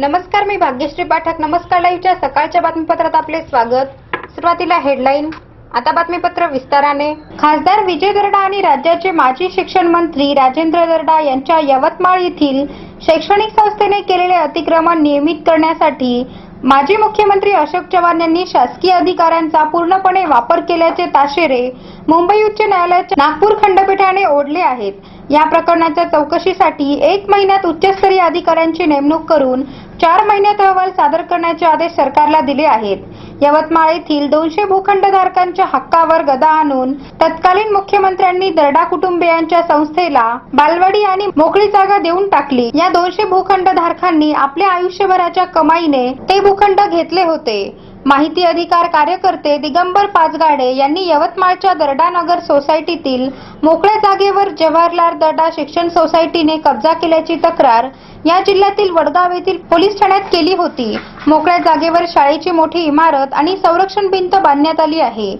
नमस्कार मी भाग्यश्री पाठक. नमस्कार लाईव्हच्या सकाळच्या बातमीपत्रात आपले स्वागत. सुरुवातीला हेडलाईन आता बातमीपत्र विस्ताराने. खासदार विजय दर्डा आणि राज्याचे माजी शिक्षण मंत्री राजेंद्र दर्डा यांच्या यवतमाळ येथील शैक्षणिक संस्थेने केलेले अतिक्रमण नियमित करण्यासाठी माजी मुख्यमंत्री अशोक चव्हाण यांनी शासकीय अधिकाऱ्यांचा पूर्णपणे वापर केल्याचे ताशेरे मुंबई उच्च न्यायालयाच्या नागपूर खंडपीठाने ओढले आहेत. या प्रकरणाच्या चौकशीसाठी एक महिन्यात उच्चस्तरीय अधिकाऱ्यांची नेमणूक करून चार महिन्यात अहवाल सादर करण्याचे आदेश सरकारला दिले आहेत. यवतमाळ येथील दोनशे भूखंडधारकांच्या हक्कावर गदा आणून तत्कालीन मुख्यमंत्र्यांनी दर्डा कुटुंबियांच्या संस्थेला बालवाडी आणि मोकळी जागा देऊन टाकली. या दोनशे भूखंडधारकांनी आपल्या आयुष्यभराच्या कमाईने ते भूखंड घेतले होते. माहिती अधिकार कार्यकर्ते दिगंबर पाचगाडे यांनी यवतमाळच्या दर्डानगर सोसायटीतील मोकळ्या जागेवर जवाहरलाल दर्डा शिक्षण सोसायटीने कब्जा केल्याची तक्रार या जिल्ह्यातील वडगाव येथील पोलीस ठाण्यात केली होती. मोकळ्या जागेवर शाळेची मोठी इमारत आणि संरक्षण भिंत बांधण्यात आली आहे.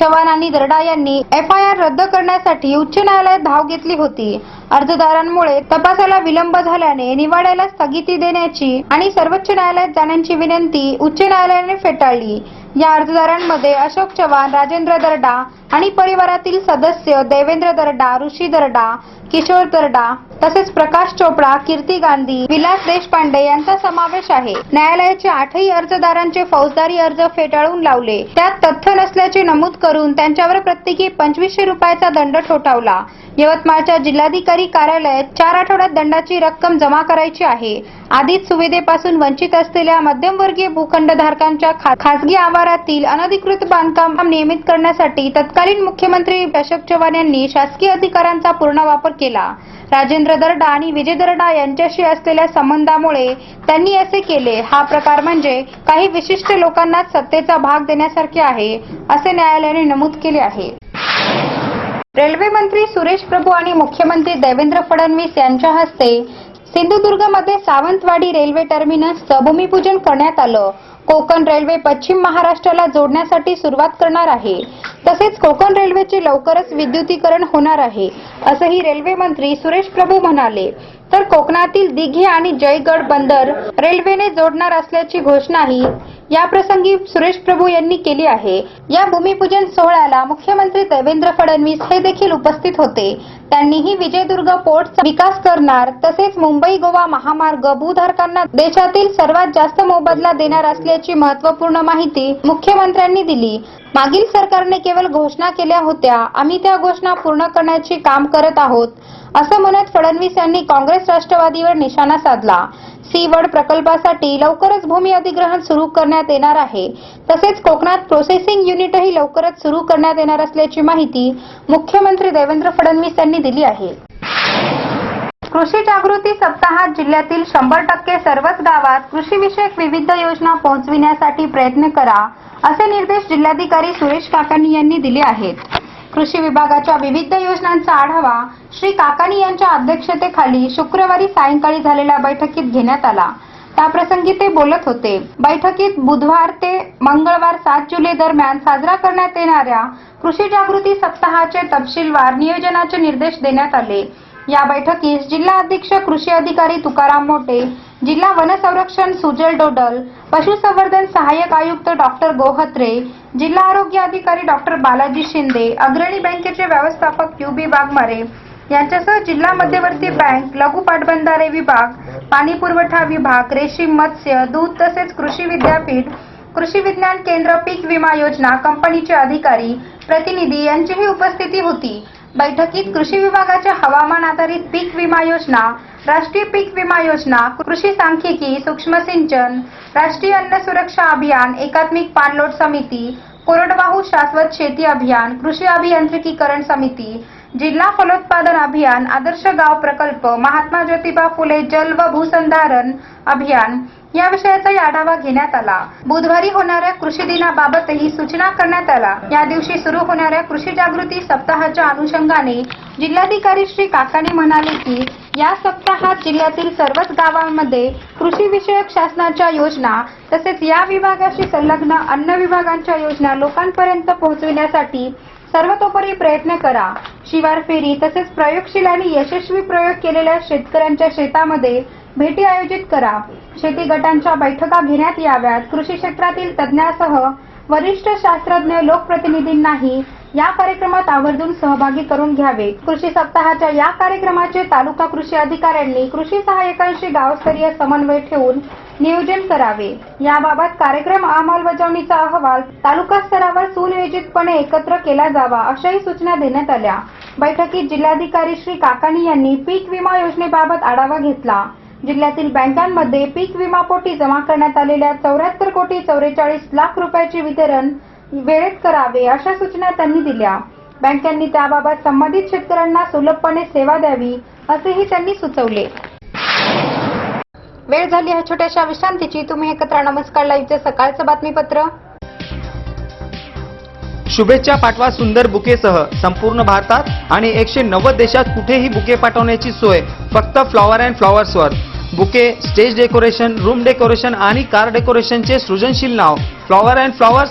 चव्हाण आणि दर्डा यांनी एफ आय आर रद्द करण्यासाठी उच्च न्यायालयात धाव घेतली होती. अर्जदारांमुळे तपासाला विलंब झाल्याने निवाड्याला स्थगिती देण्याची आणि सर्वोच्च न्यायालयात जाण्याची विनंती उच्च न्यायालयाने फेटाळली. या अर्जदारांमध्ये अशोक चव्हाण राजेंद्र दर्डा आणि परिवारातील सदस्य देवेंद्र दर्डा ऋषी दर्डा किशोर दर्डा तसेच प्रकाश चोपडा कीर्ती गांधी विलास देशपांडे यांचा समावेश आहे. न्यायालयाचे आठही अर्जदारांचे फौजदारी अर्ज फेटाळून लावले. त्यात तथ्य नसल्याचे नमूद करून त्यांच्यावर प्रत्येकी पंचवीसशे रुपयाचा दंड ठोठावला. यवतमाळच्या जिल्हाधिकारी कार्यालयात चार आठवड्यात दंडाची रक्कम जमा करायची आहे. आधीच सुविधेपासून वंचित असलेल्या मध्यमवर्गीय भूखंडधारकांच्या खासगी आवारातील अनधिकृत बांधकाम नियमित करण्यासाठी तत्कालीन मुख्यमंत्री अशोक चव्हाण यांनी शासकीय अधिकारांचा पूर्ण वापर केला. राजेंद्र दर्डा आणि विजय दर्डा यांच्याशी असलेल्या संबंधामुळे त्यांनी असे केले. हा प्रकार म्हणजे काही विशिष्ट लोकांना सत्तेचा भाग देण्यासारखे आहे असे न्यायालय न्यायालयाने नमूद केले आहे. रेल्वे मंत्री सुरेश प्रभू आणि मुख्यमंत्री देवेंद्र फडणवीस यांच्या हस्ते सिंधुदुर्गमध्ये सावंतवाडी रेल्वे टर्मिनसचं भूमिपूजन करण्यात आलं. कोकण रेल्वे पश्चिम महाराष्ट्राला जोडण्यासाठी सुरुवात करणार आहे. तसेच कोकण रेल्वेचे लवकरच विद्युतीकरण होणार आहे असंही रेल्वे मंत्री सुरेश प्रभू म्हणाले. तर कोकणातील दिघे आणि जयगड बंदर रेल्वेने जोडणार असल्याची घोषणाही या प्रसंगी सुरेश प्रभू यांनी केली आहे. या भूमिपूजन सोहळ्याला मुख्यमंत्री देवेंद्र फडणवीस हे देखील उपस्थित होते. त्यांनीही विजयदुर्ग पोर्टचा विकास करणार तसेच मुंबई गोवा महामार्ग भूधारकांना देशातील सर्वात जास्त मोबदला देणार असल्याची महत्त्वपूर्ण माहिती मुख्यमंत्र्यांनी दिली. मागील सरकारने केवळ घोषणा केल्या होत्या आम्ही त्या घोषणा पूर्ण करण्याचे काम करत आहोत. असं म्हणत फडणवीस यांनी काँग्रेस राष्ट्रवादीवर निशाणा साधला. सीवड प्रकल्पासाठी लवकरच भूमी अधिग्रहण सुरू करण्यात येणार आहे. तसेच कोकणात प्रोसेसिंग युनिटही लवकरच सुरू करण्यात येणार असल्याची माहिती मुख्यमंत्री देवेंद्र फडणवीस यांनी दिली आहे. कृषी जागृती सप्ताहात जिल्ह्यातील शंभर टक्के सर्वच गावात कृषीविषयक विविध योजना पोहोचविण्यासाठी प्रयत्न करा असे निर्देश जिल्हाधिकारी सुरेश काकानी यांनी दिले आहेत. कृषी विभागाच्या विविध योजनांचा आढावा श्री काकानी यांच्या अध्यक्षतेखाली शुक्रवारी सायंकाळी झालेल्या बैठकीत घेण्यात आला. त्याप्रसंगी ते बोलत होते. बैठकीत बुधवार ते मंगळवार सात जुलै दरम्यान साजरा करण्यात येणाऱ्या कृषी जागृती सप्ताहाचे तपशीलवार नियोजनाचे निर्देश देण्यात आले. या बैठकीस जिल्हा अधीक्षक कृषी अधिकारी तुकाराम मोटे जिल्हा वनसंरक्षण सुजल डोडल पशुसंवर्धन सहाय्यक आयुक्त डॉक्टर गोहत्रे जिल्हा आरोग्य अधिकारी डॉक्टर बालाजी शिंदे अग्रणी बँकेचे व्यवस्थापक यू बी वाघमारे यांच्यासह जिल्हा मध्यवर्ती बँक लघु पाटबंधारे विभाग पाणी पुरवठा विभाग रेशीम मत्स्य दूध तसेच कृषी विद्यापीठ कृषी विज्ञान केंद्र पीक विमा योजना कंपनीचे अधिकारी प्रतिनिधी यांचीही उपस्थिती होती. बैठकीत कृषी विभागाच्या हवामान आधारित पीक विमा योजना राष्ट्रीय पीक विमा योजना कृषी सांख्यिकी सूक्ष्म सिंचन राष्ट्रीय अन्न सुरक्षा अभियान एकात्मिक पाणलोट समिती कोरडवाहू शाश्वत शेती अभियान कृषी अभियांत्रिकीकरण समिती जिल्हा फलोत्पादन अभियान आदर्श गाव प्रकल्प महात्मा ज्योतिबा फुले जल व भूसंधारण अभियान या विषयाचा आढावा घेण्यात आला. बुधवारी होणाऱ्या कृषी दिनाबाबतही सूचना करण्यात आला या दिवशी सुरू होणाऱ्या कृषी जागृती सप्ताहाच्या अनुषंगाने जिल्हाधिकारी श्री काकाणी म्हणाले की या सप्ताहात जिल्ह्यातील सर्वच गावांमध्ये कृषी विषयक शासनाच्या योजना तसेच या विभागाशी संलग्न अन्य विभागांच्या योजना लोकांपर्यंत पोहोचविण्यासाठी सर्वतोपरी प्रयत्न करा. शिवार फेरी तसेच प्रयोगशील आणि यशस्वी प्रयोग केलेल्या शेतकऱ्यांच्या शेतामध्ये भेटी आयोजित करा. शेती गटांच्या बैठका घेण्यात याव्यात. कृषी क्षेत्रातील तज्ज्ञासह वरिष्ठ शास्त्रज्ञ लोकप्रतिनिधींनाही या कार्यक्रमात आवर्जून सहभागी करून घ्यावे. कृषी सप्ताहाच्या या कार्यक्रमाचे तालुका कृषी अधिकाऱ्यांनी कृषी सहाय्यकांशी गावस्तरीय समन्वय ठेवून नियोजन करावे. याबाबत कार्यक्रम अंमलबजावणीचा अहवाल तालुका स्तरावर सुनियोजितपणे एकत्र केला जावा अशाही सूचना देण्यात आल्या. बैठकीत जिल्हाधिकारी श्री काकाणी यांनी पीक विमा योजनेबाबत आढावा घेतला. जिल्ह्यातील बँकांमध्ये पीक विमापोटी जमा करण्यात आलेल्या चौऱ्याहत्तर कोटी चौवेचाळीस लाख रुपयाचे वितरण वेळेत करावे अशा सूचना त्यांनी दिल्या. बँकांनी त्याबाबत संबंधित शेतकऱ्यांना सुलभपणे सेवा द्यावी असेही त्यांनी सुचवले. वेळ झाली आहे छोट्याशा विश्रांतीची. तुम्ही एकत्र नमस्कार लाईव्हचे सकाळचं बातमीपत्र. शुभेच्छा पाठवा सुंदर बुकेसह. संपूर्ण भारतात आणि एकशे नव्वद देशात कुठेही बुके पाठवण्याची सोय. फक्त flower and फ्लॉवर्सवर bouquet stage decoration room decoration आणि कार डेकोरेशनचे सृजनशील नाव. Flower and flowers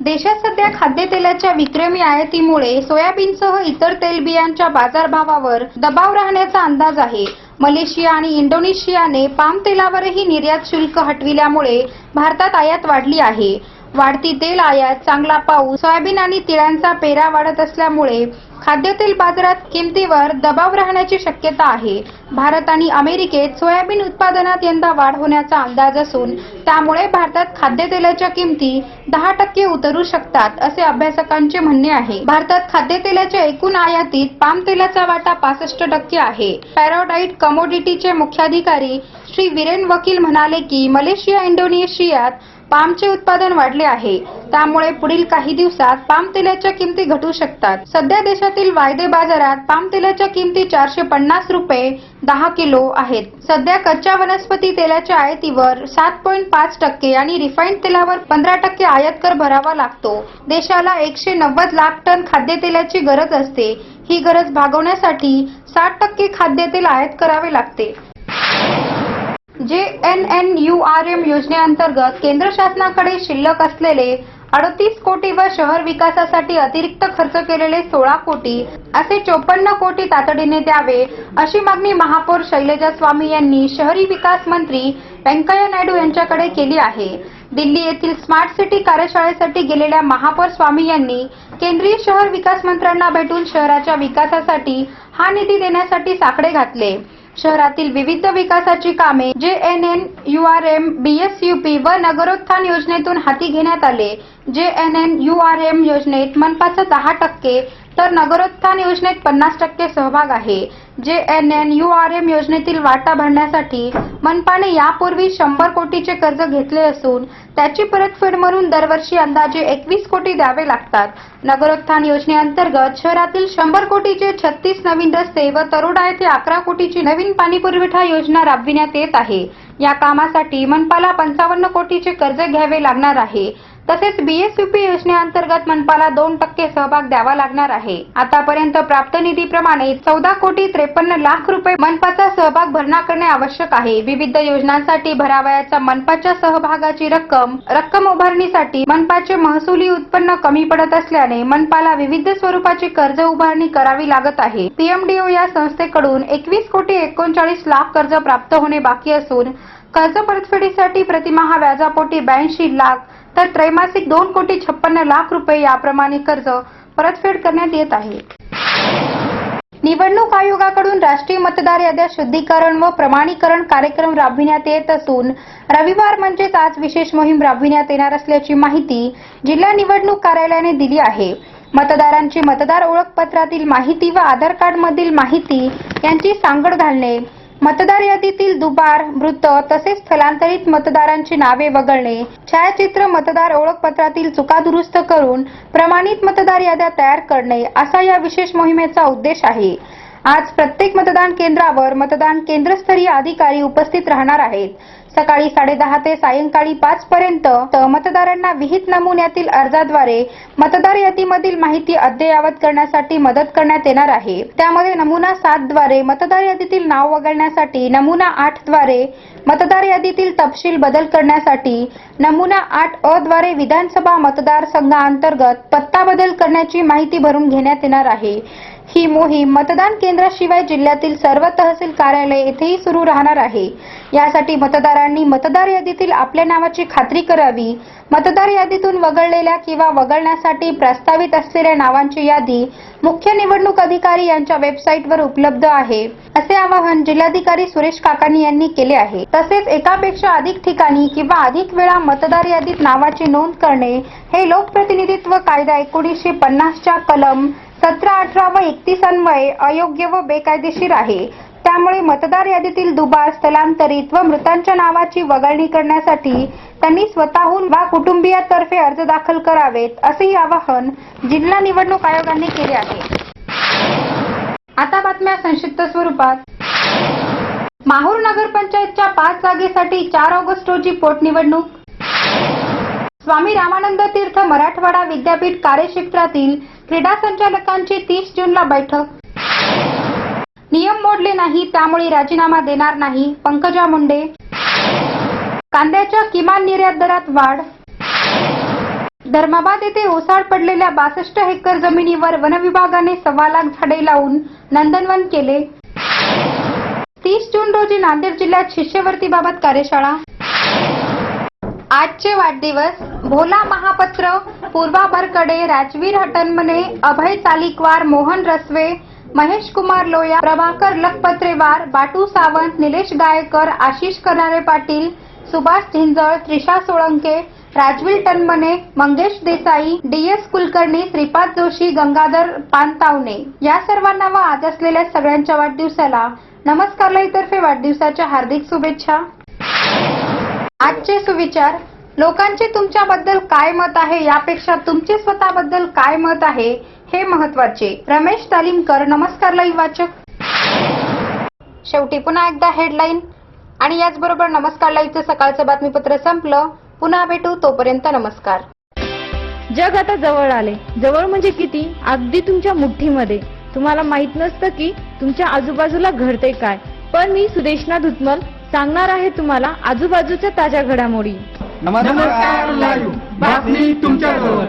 देशात सध्या खाद्यतेलाच्या विक्रमी आयातीमुळे सोयाबीनसह इतर तेलबियांच्या बाजारभावावर दबाव राहण्याचा अंदाज आहे. मलेशिया आणि इंडोनेशियाने पाम तेलावरही निर्यात शुल्क हटविल्यामुळे भारतात आयात वाढली आहे. वाढती तेल आयात चांगला पाऊस सोयाबीन आणि तिळांचा पेरा वाढत असल्यामुळे खाद्यतेल बाजारात किमतीवर दबाव राहण्याची शक्यता आहे. भारत आणि अमेरिकेत सोयाबीन उत्पादनात यंदा वाढ होण्याचा अंदाज असून त्यामुळे भारतात खाद्यतेलाच्या किमती दहा टक्के उतरू शकतात असे अभ्यासकांचे म्हणणे आहे. भारतात खाद्यतेलाच्या एकूण आयातीत पाम तेलाचा वाटा पासष्ट टक्के आहे. पॅरोडाईट कमोडिटीचे मुख्याधिकारी श्री विरेन वकील म्हणाले की मलेशिया इंडोनेशियात पामचे उत्पादन वाढले आहे. त्यामुळे पुढील काही दिवसात पाम तेलाच्या किमती घटू शकतात. सध्या देशातील वायदे बाजारात पाम तेलाच्या किमती चारशे पन्नास रुपये दहा किलो आहेत. सध्या कच्च्या वनस्पती तेलाच्या आयातीवर सात पॉईंट पाच टक्के आणि रिफाईंड तेलावर पंधरा टक्के आयात कर भरावा लागतो. देशाला एकशे नव्वद लाख टन खाद्यतेलाची गरज असते. ही गरज भागवण्यासाठी साठ टक्के खाद्यतेल आयात करावे लागते. J N N U R M योजनेअंतर्गत केंद्र शासनाकडे शिल्लक असलेले अडतीस कोटी व शहर विकासासाठी अतिरिक्त खर्च केलेले सोळा कोटी असे चोपन्न कोटी तातडीने द्यावे अशी मागणी महापौर शैलजा स्वामी यांनी शहरी विकास मंत्री व्यंकय्या नायडू यांच्याकडे केली आहे. दिल्ली येथील स्मार्ट सिटी कार्यशाळेसाठी गेलेल्या महापौर स्वामी यांनी केंद्रीय शहर विकास मंत्र्यांना भेटून शहराच्या विकासासाठी हा निधी देण्यासाठी साकडे घातले. शहरातील विविध विकासाची कामे J N N U R M B S U P व नगरोत्थान योजनेतून हाती घेण्यात आले. J N N U R M योजनेत मनपाचा दहा टक्के तर नगरोत्थान योजनेत पन्नास टक्के सहभाग आहे. J N N U R M योजनेतील वाटा भरण्यासाठी मनपाने यापूर्वी शंभर कोटीचे कर्ज घेतले असून त्याची परतफेड म्हणून दरवर्षी अंदाजे एकवीस कोटी द्यावे लागतात. नगरोत्थान योजनेअंतर्गत शहरातील शंभर कोटीचे छत्तीस नवीन रस्ते व तरोडा येथे अकरा कोटीची नवीन पाणी पुरवठा योजना राबविण्यात येत आहे. या कामासाठी मनपाला पंचावन्न कोटीचे कर्ज घ्यावे लागणार आहे. तसेच बीएसयूपी योजनेअंतर्गत मनपाला दोन टक्के सहभाग द्यावा लागणार आहे. आतापर्यंत प्राप्त निधीप्रमाणे चौदा कोटी त्रेपन्न लाख रुपये मनपाचा सहभाग भरणा करणे आवश्यक आहे. विविध योजनांसाठी भरावयाच्या मनपाच्या सहभागाची रक्कम रक्कम उभारणीसाठी मनपाचे महसुली उत्पन्न कमी पडत असल्याने मनपाला विविध स्वरूपाची कर्ज उभारणी करावी लागत आहे. पीएमडीओ या संस्थेकडून एकवीस कोटी एकोणचाळीस लाख कर्ज प्राप्त होणे बाकी असून कर्ज परतफेडीसाठी प्रतिमाहा व्याजापोटी ब्याऐंशी लाख तर त्रैमासिक दोन कोटी छप्पन्न लाख रुपये याप्रमाणे कर्ज परतफेड करण्यात येत आहे. निवडणूक आयोगाकडून राष्ट्रीय मतदार याद्या शुद्धीकरण व प्रमाणीकरण कार्यक्रम राबविण्यात येत असून रविवार म्हणजेच आज विशेष मोहीम राबविण्यात येणार असल्याची माहिती जिल्हा निवडणूक कार्यालयाने दिली आहे. मतदारांची मतदार ओळखपत्रातील माहिती व आधार कार्ड मधील माहिती यांची सांगड घालणे मतदार यादीतील दुबार मृत तसेच स्थलांतरित मतदारांची नावे वगळणे छायाचित्र मतदार ओळखपत्रातील चुका दुरुस्त करून प्रमाणित मतदार याद्या तयार करणे असा या विशेष मोहिमेचा उद्देश आहे. आज प्रत्येक मतदान केंद्रावर मतदान केंद्रस्तरीय अधिकारी उपस्थित राहणार आहेत. सकाळी साडेदहा ते सायंकाळी पाच पर्यंत मतदारांना विहित नमुन्यातील अर्जाद्वारे मतदार यादीमधील माहिती अद्ययावत करण्यासाठी मदत करण्यात येणार आहे. त्यामध्ये नमुना सात द्वारे मतदार यादीतील नाव वगळण्यासाठी नमुना आठद्वारे मतदार यादीतील तपशील बदल करण्यासाठी नमुना आठ अ द्वारे विधानसभा मतदारसंघांतर्गत पत्ता बदल करण्याची माहिती भरून घेण्यात येणार आहे. ही मोहीम मतदान केंद्राशिवाय जिल्ह्यातील सर्व तहसील कार्यालय येथेही सुरू राहणार आहे. यासाठी मतदारांना मतदार यादीतील आपल्या नावाची खात्री करावी. मतदार यादीतून वगळलेल्या किंवा वगळण्यासाठी प्रस्तावित असलेल्या नावांची यादी मुख्य निवडणूक अधिकारी यांच्या वेबसाईटवर उपलब्ध आहे. असे आवाहन जिल्हाधिकारी सुरेश काकानी यांनी केले आहे. तसेच एकापेक्षा अधिक ठिकाणी किंवा अधिक वेळा मतदार यादीत नावाची नोंद करणे हे लोकप्रतिनिधित्व कायदा एकोणीसशे पन्नासच्या कलम सतरा अठरा व एकतीस अन्वये अयोग्य व बेकायदेशीर आहे. त्यामुळे मतदार यादीतील दुबार स्थलांतरित व मृतांच्या नावाची वगळणी करण्यासाठी त्यांनी स्वतःहून वा कुटुंबियातर्फे अर्ज दाखल करावेत असेही आवाहन जिल्हा निवडणूक आयोगाने केले आहे. आता बातम्या संक्षिप्त स्वरूपात. माहूर नगरपंचायतच्या पाच जागेसाठी चार ऑगस्ट रोजी पोटनिवडणूक. स्वामी रामानंद तीर्थ मराठवाडा विद्यापीठ कार्यक्षेत्रातील क्रीडा संचालकांची तीस जूनला बैठक. नियम मोडले नाही त्यामुळे राजीनामा देणार नाही. पंकजा मुंडे. कांद्याच्या किमान निर्यात दरात वाढ. धर्माबाद येथे ओसाड पडलेल्या बासष्ट हेक्टर जमिनीवर वनविभागाने सव्वा लाख झाडे लावून नंदनवन केले. तीस जून रोजी नांदेड जिल्ह्यात शिष्यवृत्तीबाबत कार्यशाळा. आजचे वाढदिवस. भोला महापत्र पूर्वा बरकडे राजवीर हटनमने अभय चालिकवार मोहन रसवे महेश कुमार लोया प्रभाकर लखपत्रेवार बाटू सावंत निलेश गायकर आशिष करणारे पाटील सुभाष झिंजळ त्रिशा सोळंके राजवीर टनमने मंगेश देसाई डी एस कुलकर्णी श्रीपाद जोशी गंगाधर पानतावणे या सर्वांना व आज असलेल्या सगळ्यांच्या वाढदिवसाला नमस्कार लईतर्फे वाढदिवसाच्या हार्दिक शुभेच्छा. आजचे सुविचार लोकांचे तुमच्याबद्दल काय मत आहे यापेक्षा तुमचे स्वतःबद्दल काय मत आहे हे महत्त्वाचे रमेश तालीमकर नमस्कार लाईव्ह वाचक. शेवटी पुन्हा एकदा हेडलाईन आणि याचबरोबर नमस्कार लाईव्हचं सकाळचं बातमीपत्र संपलं. पुन्हा भेटू तोपर्यंत नमस्कार. जग आता जवळ आले. जवळ म्हणजे किती? अगदी तुमच्या मुठ्ठीमध्ये. तुम्हाला माहीत नसतं की तुमच्या आजूबाजूला घडते काय. पण मी सुदेशना धुतमल सांगणार आहे तुम्हाला आजूबाजूच्या ताज्या घडामोडी. नमस्कार लाईव्ह बातमी तुमच्याजवळ.